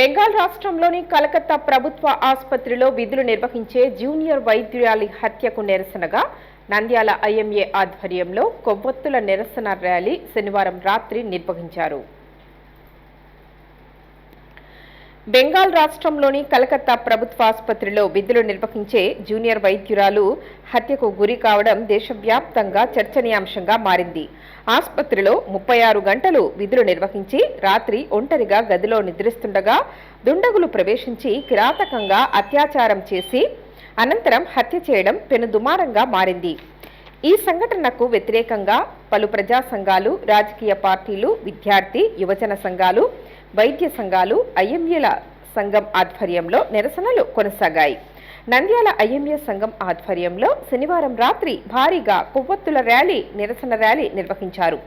బెంగాల్ రాష్ట్రంలోని కలకత్తా ప్రభుత్వ ఆసుపత్రిలో విధులు నిర్వహించే జూనియర్ వైద్యురాలి హత్యకు నిరసనగా నంద్యాల ఐఎంఏ ఆధ్వర్యంలో కొవ్వొత్తుల నిరసన ర్యాలీ శనివారం రాత్రి నిర్వహించారు. బెంగాల్ రాష్ట్రంలోని కలకత్తా ప్రభుత్వ ఆసుపత్రిలో విధులు నిర్వహించే జూనియర్ వైద్యురాలు హత్యకు గురి కావడం దేశవ్యాప్తంగా చర్చనీయాంశంగా మారింది. ఆసుపత్రిలో ముప్పై ఆరు గంటలు విధులు నిర్వహించి రాత్రి ఒంటరిగా గదిలో నిద్రిస్తుండగా దుండగులు ప్రవేశించి కిరాతకంగా అత్యాచారం చేసి అనంతరం హత్య చేయడం పెనుదుమారంగా మారింది. ఈ సంఘటనకు వ్యతిరేకంగా పలు ప్రజా సంఘాలు రాజకీయ పార్టీలు విద్యార్థి యువజన సంఘాలు వైద్య సంఘాలు ఐఎంఏల సంఘం ఆధ్వర్యంలో నిరసనలు కొనసాగాయి. నంద్యాల ఐఎంఏ సంఘం ఆధ్వర్యంలో శనివారం రాత్రి భారీగా కొవ్వొత్తుల ర్యాలీ నిరసన ర్యాలీ నిర్వహించారు.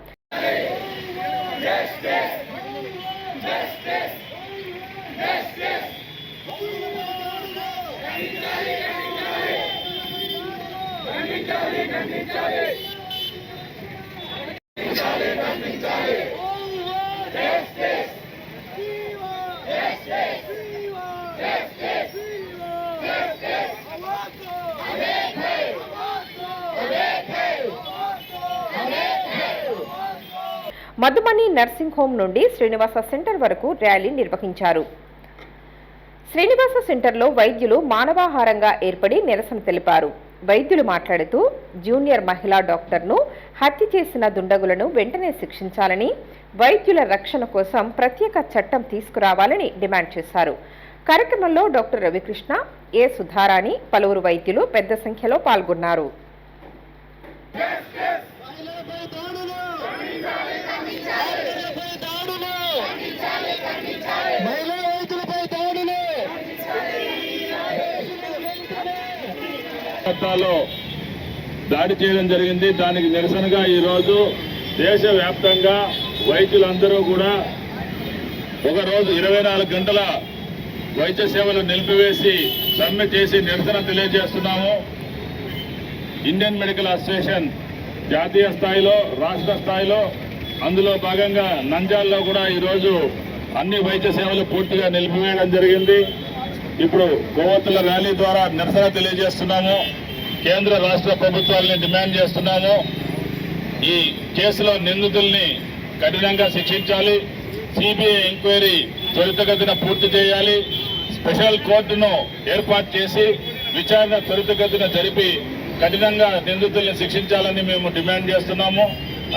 మధుమణి నర్సింగ్ హోం నుండి శ్రీనివాస సెంటర్ వరకు ర్యాలీ నిర్వహించారు. శ్రీనివాస సెంటర్లో వైద్యులు మానవాహారంగా ఏర్పడి నిరసన తెలిపారు. వైద్యులు మాట్లాడుతూ జూనియర్ మహిళా డాక్టర్ను హత్య చేసిన దుండగులను వెంటనే శిక్షించాలని వైద్యుల రక్షణ కోసం ప్రత్యేక చట్టం తీసుకురావాలని డిమాండ్ చేశారు. కార్యక్రమంలో డాక్టర్ రవికృష్ణ ఏ సుధారాణి పలువురు వైద్యులు పెద్ద సంఖ్యలో పాల్గొన్నారు మహిళలపై దాడులు మహిళలపై దాడులు మహిళా రైతులపై దాడులు కలకత్తాలో దాడి చేయడం జరిగింది. దానికి నిరసనగా ఈరోజు దేశవ్యాప్తంగా వైద్యులందరూ కూడా ఒక రోజు ఇరవై నాలుగు గంటల వైద్య సేవలు నిలిపివేసి సమ్మె చేసి నిరసన తెలియజేస్తున్నాము. ఇండియన్ మెడికల్ అసోసియేషన్ జాతీయ స్థాయిలో రాష్ట్ర స్థాయిలో అందులో భాగంగా నంజాల్లో కూడా ఈరోజు అన్ని వైద్య సేవలు పూర్తిగా నిలిపివేయడం జరిగింది. ఇప్పుడు కొవ్వొత్తుల ర్యాలీ ద్వారా నిరసన తెలియజేస్తున్నాము. కేంద్ర రాష్ట్ర ప్రభుత్వాలని డిమాండ్ చేస్తున్నాము. ఈ కేసులో నిందితుల్ని కఠినంగా శిక్షించాలి. సిబిఐ ఎంక్వైరీ త్వరితగతిన పూర్తి చేయాలి. స్పెషల్ కోర్టును ఏర్పాటు చేసి విచారణ త్వరితగతిన జరిపి కఠినంగా నిందితుల్ని శిక్షించాలని మేము డిమాండ్ చేస్తున్నాము.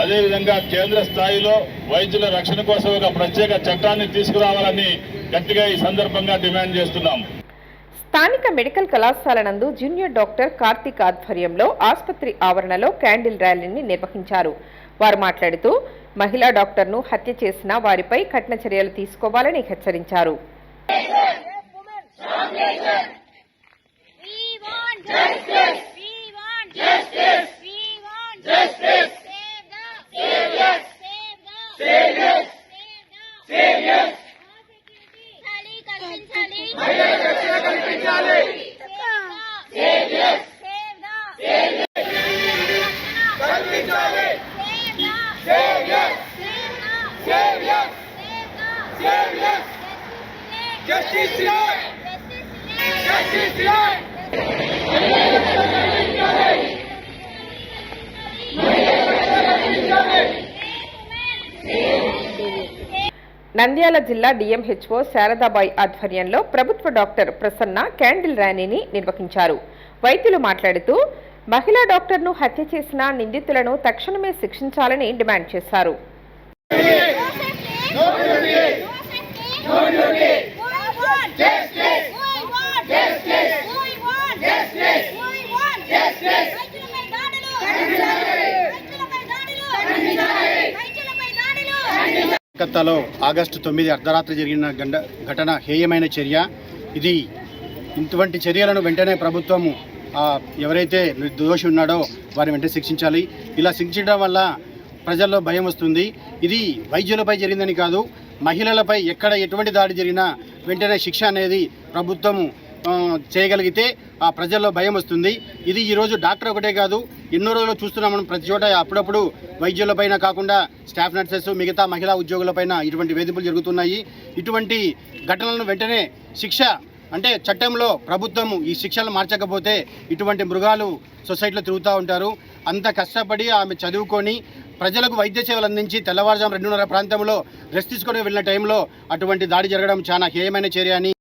అదేవిధంగా కేంద్ర స్థాయిలో వైద్యుల రక్షణ కోసం ఒక ప్రత్యేక చట్టాన్ని తీసుకురావాలని గట్టిగా ఈ సందర్భంగా డిమాండ్ చేస్తున్నాము. స్థానిక మెడికల్ కళాశాల నందు జూనియర్ డాక్టర్ కార్తీక్ ఆధ్వర్యంలో ఆసుపత్రి ఆవరణలో క్యాండిల్ ర్యాలీని నిర్వహించారు. వారు మాట్లాడుతూ మహిళా డాక్టర్ను హత్య చేసిన వారిపై కఠిన చర్యలు తీసుకోవాలని హెచ్చరించారు. కల్పించాలి. కల్పించాలి. మహిళల రక్షణ నంద్యాల జిల్లా డిఎంహెచ్ఓ శారదాబాయి ఆధ్వర్యంలో ప్రభుత్వ డాక్టర్ ప్రసన్న క్యాండిల్ ర్యాలీని నిర్వహించారు. వైద్యులు మాట్లాడుతూ మహిళా డాక్టర్ను హత్య చేసిన నిందితులను తక్షణమే శిక్షించాలని డిమాండ్ చేశారు. కలకత్తాలో ఆగస్టు తొమ్మిది అర్ధరాత్రి జరిగిన గండ ఘటన హేయమైన చర్య. ఇది ఇటువంటి చర్యలను వెంటనే ప్రభుత్వము ఎవరైతే దోషి ఉన్నాడో వారిని వెంటనే శిక్షించాలి. ఇలా శిక్షించడం వల్ల ప్రజల్లో భయం వస్తుంది. ఇది వైద్యులపై జరిగిందని కాదు మహిళలపై ఎక్కడ ఎటువంటి దాడి జరిగినా వెంటనే శిక్ష అనేది ప్రభుత్వము చేయగలిగితే ఆ ప్రజల్లో భయం వస్తుంది. ఇది ఈరోజు డాక్టర్ ఒకటే కాదు ఎన్నో రోజులు చూస్తున్నాం మనం ప్రతి చోట. అప్పుడప్పుడు వైద్యులపైన కాకుండా స్టాఫ్ నర్సెస్ మిగతా మహిళా ఉద్యోగులపైన ఇటువంటి వేధింపులు జరుగుతున్నాయి. ఇటువంటి ఘటనలను వెంటనే శిక్ష అంటే చట్టంలో ప్రభుత్వం ఈ శిక్షలు మార్చకపోతే ఇటువంటి మృగాలు సొసైటీలో తిరుగుతూ ఉంటారు. అంత కష్టపడి ఆమె చదువుకొని ప్రజలకు వైద్య సేవలు అందించి తెల్లవారుజాము రెండున్నర ప్రాంతంలో రెస్ట్ తీసుకొని వెళ్ళిన టైంలో అటువంటి దాడి జరగడం చాలా హేయమైన చర్య అని